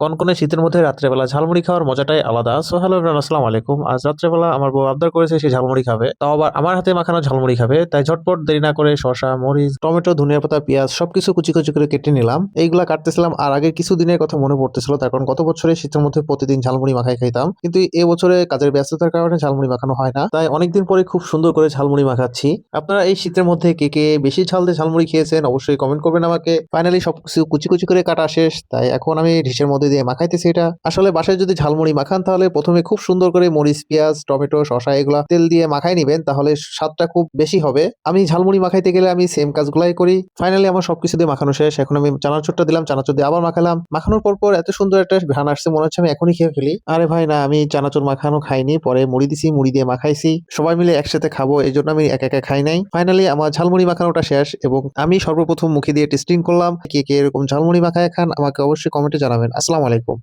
কনকনে শীতের মধ্যে রাত্রেবেলা ঝালমুড়ি খাওয়ার মজাটাই আলাদা। সো হ্যালো আসসালামু আলাইকুম। আজ রাত্রেবেলা আমার বউ আবদার করেছে সে ঝালমুড়ি খাবে। তাও আবার আমার হাতে মাখানো ঝালমুড়ি খাবে। তাই ঝটপট দেরি না করে শসা, মরিচ, টমেটো, ধনিয়া পাতা, পেঁয়াজ সবকিছু কুচি কুচি করে কেটে নিলাম। এইগুলা কাটতেছিলাম আর আগে কিছু দিনের কথা মনে পড়তেছিল। তার কারণ গত বছরে শীতের মধ্যে প্রতিদিন ঝালমুড়ি মাখাই খাইতাম। কিন্তু এ বছরে কাজের ব্যস্ততার কারণে ঝালমুড়ি মাখানো হয় না। তাই অনেকদিন পরে খুব সুন্দর করে ঝালমুড়ি মাখাচ্ছি। আপনারা এই শীতের মধ্যে কে কে বেশি ঝাল দিয়ে ঝালমুড়ি খেয়েছেন অবশ্যই কমেন্ট করবেন আমাকে। ফাইনালি সবকিছু কুচি কুচি করে কাটা শেষ। তাই এখন আমি ডিশের মধ্যে দিয়ে মাখাইতেছি এটা। আসলে বাসায় যদি ঝালমুড়ি মাখান, তাহলে প্রথমে খুব সুন্দর করে মরিচ, পেঁয়াজ, টমেটো, শসা এগুলা তেল দিয়ে মাখাই নিবেন, তাহলে স্বাদটা খুব বেশি হবে। আমি ঝালমুড়ি মাখাইতে গেলে আমি সেম কাজগুলাই করি। ফাইনালি আমার সবকিছু দিয়ে মাখানো শেষ। এখন আমি চানাচুরটা দিলাম, চানাচুর দিয়ে আবার মাখালাম। মাখানোর পর পর এত সুন্দর একটা ঘ্রাণ আসছে, মনে হচ্ছে আমি এখনই খেয়ে ফেলি। আরে ভাই, না, আমি চানাচুর মাখানো খাইনি, পরে মুড়ি দিছি, মুড়ি দিয়ে মাখাইছি। সবাই মিলে একসাথে খাব এই জন্য আমি একা একা খাই নাই। ফাইনালি আমার ঝালমুড়ি মাখানোটা শেষ এবং আমি সর্বপ্রথম মুখে দিয়ে টেস্টিং করলাম, কে কে এরকম ঝালমুড়ি মাখায় খান, আমাকে অবশ্যই কমেন্টে জানাবেন। আসসালামু আলাইকুম।